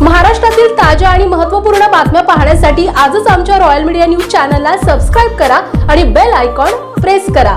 महाराष्ट्रातील ताज्या आणि महत्त्वपूर्ण बातम्या पाहण्यासाठी आजच आमच्या रॉयल मीडिया न्यूज चॅनलला सबस्क्राईब करा आणि बेल आयकॉन प्रेस करा.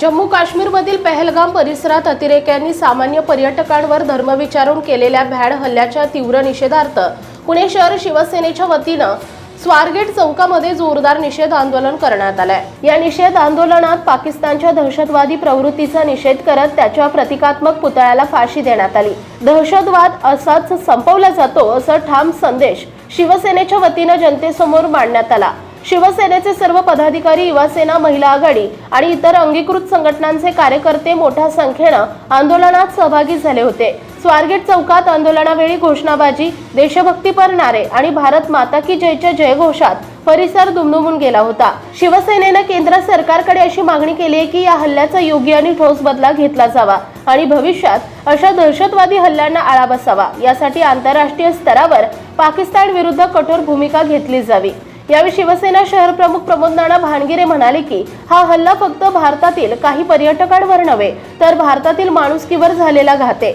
जम्मू काश्मीरमधील पहलगाम परिसरात अतिरेक्यांनी सामान्य पर्यटकांवर धर्म विचारून केलेल्या भ्याड हल्ल्याच्या तीव्र निषेधार्थ पुणे शहर शिवसेनेच्या वतीनं स्वारगेट चौकामध्ये जोरदार निषेध आंदोलन करण्यात आलंय. या निषेध आंदोलनात पाकिस्तानच्या दहशतवादी प्रवृत्तीचा निषेध करत त्याच्या प्रतिकात्मक पुतळ्याला फाशी देण्यात आली. दहशतवाद असाच संपवला जातो असं ठाम संदेश शिवसेनेच्या वतीनं जनतेसमोर मांडण्यात आला. शिवसेनेचे सर्व पदाधिकारी युवासेना महिला आघाडी आणि इतर अंगीकृत संघटनांचे कार्यकर्ते मोठ्या संख्येनं आंदोलनात सहभागी झाले होते. स्वारगेट चौकात आंदोलनावेळी घोषणाबाजी देशभक्तीपर नारे आणि भारत माता की जयच्या जयघोषात परिसर दुमदुमून गेला होता. शिवसेनेनं केंद्र सरकारकडे अशी मागणी केली आहे की या हल्ल्याचा योग्य आणि ठोस बदला घेतला जावा आणि भविष्यात अशा दहशतवादी हल्ल्यांना आळा बसावा. यासाठी आंतरराष्ट्रीय स्तरावर पाकिस्तान विरुद्ध कठोर भूमिका घेतली जावी. यावेळी शिवसेना शहर प्रमुख प्रमोद नाना भानगिरे म्हणाले की हा हल्ला फक्त भारतातील काही पर्यटकांवर नव्हे तर भारतातील माणुसकीवर झालेला घाते.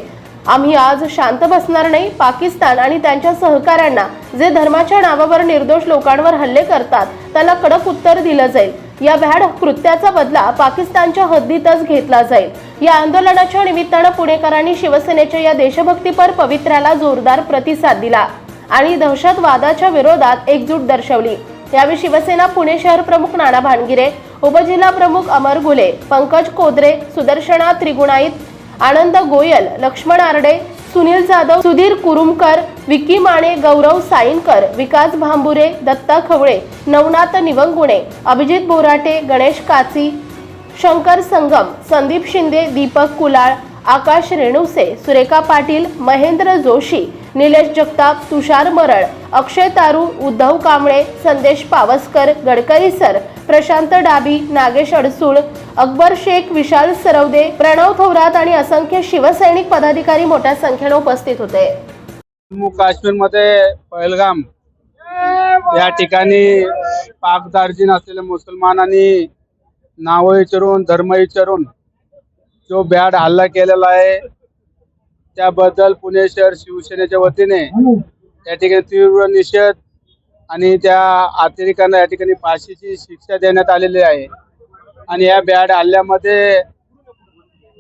आम्ही आज शांत बसणार नाही पाकिस्तान आणि त्यांच्या सहकाऱ्यांना जे धर्माच्या नावावर निर्दोष लोकांवर हल्ले करतात त्याला कडक उत्तर दिलं जाईल. या भ्याड कृत्याचा बदला पाकिस्तानच्या हद्दीतच घेतला जाईल. या आंदोलनाच्या निमित्तानं पुणेकरांनी शिवसेनेच्या या देशभक्तीपर पवित्र्याला जोरदार प्रतिसाद दिला. आणि दहशतवादाच्या विरोधात एकजूट दर्शवली. यावेळी शिवसेना पुणे शहर प्रमुख नाना भानगिरे उपजिल्हा प्रमुख अमर गुले पंकज कोदरे सुदर्शना त्रिगुणाईत आनंद गोयल लक्ष्मण आरडे सुनील जाधव सुधीर कुरुमकर विकी माने गौरव साईनकर विकास भांबुरे दत्ता खवळे नवनाथ निवंगुणे अभिजित बोराटे गणेश काची शंकर संगम संदीप शिंदे दीपक कुलाळ आकाश रेणुसे सुरेखा पाटील महेंद्र जोशी निलेश जगताप तुषार मरळ अक्षय तारू उद्धव कांबळे संदेश पावसकर गडकरी सर प्रशांत डाबी नागेश अडसूळ अकबर शेख विशाल सरवदे प्रणव थोरात आणि असंख्य शिवसैनिक पदाधिकारी मोठ्या संख्येने उपस्थित होते. जम्मू काश्मीरमध्ये पहलगाम या ठिकाणी पाक पाकदार्जीन असलेल्या मुसलमानांनी नावं विचारून धर्म विचारून जो बॅड हल्ला केलेला आहे त्याबद्दल पुणे शहर शिवसेनेच्या वतीने या ठिकाणी तीव्र निषेध आणि त्या अतिरेकांना या ठिकाणी फाशीची शिक्षा देण्यात आलेली आहे. आणि या बॅड हल्ल्यामध्ये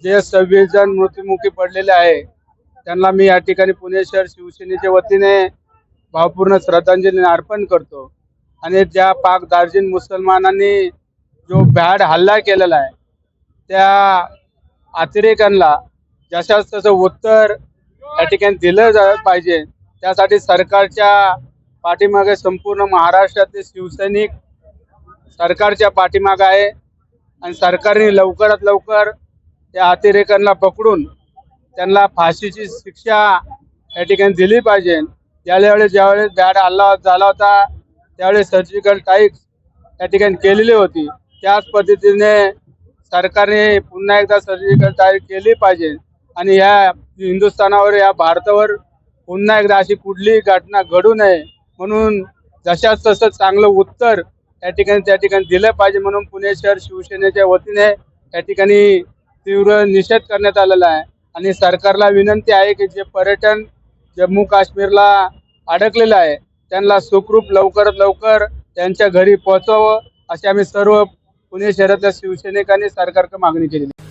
जे सव्वीस जण मृत्युमुखी पडलेले आहे त्यांना मी या ठिकाणी पुणे शहर शिवसेनेच्या वतीने भावपूर्ण श्रद्धांजली अर्पण करतो. आणि ज्या पाक दार्जिन मुसलमानांनी जो बॅड हल्ला केलेला आहे त्या अतिरेकांना जशाच तसं उत्तर या ठिकाणी दिलं जा पाहिजे. त्यासाठी सरकारच्या पाठीमागे संपूर्ण महाराष्ट्रातले शिवसैनिक सरकारच्या पाठीमागे आहे आणि सरकारने लवकरात लवकर त्या अतिरेकांना पकडून त्यांना फाशीची शिक्षा या ठिकाणी दिली पाहिजे. ज्यावेळेस ज्यावेळेस बॅड हल्ला झाला होता त्यावेळेस सर्जिकल टाईक्स या ठिकाणी केलेली होती. त्याच पद्धतीने सरकारने पुन्हा एकदा सर्जिकल टाईट केली पाहिजे. आणि या हिंदुस्थानावर या भारतावर पुन्हा एकदा अशी कुठलीही घटना घडू नये म्हणून जशाच तसं चांगलं उत्तर या ठिकाणी त्या ठिकाणी दिलं पाहिजे म्हणून पुणे शहर शिवसेनेच्या वतीने या ठिकाणी तीव्र निषेध करण्यात आलेला आहे. आणि सरकारला विनंती आहे की जे पर्यटन जम्मू काश्मीरला अडकलेलं आहे त्यांना सुखरूप लवकरात लवकर त्यांच्या घरी पोहोचवावं अशी आम्ही सर्व पुणे शहरातल्या शिवसैनिकांनी सरकारकडे मागणी केलेली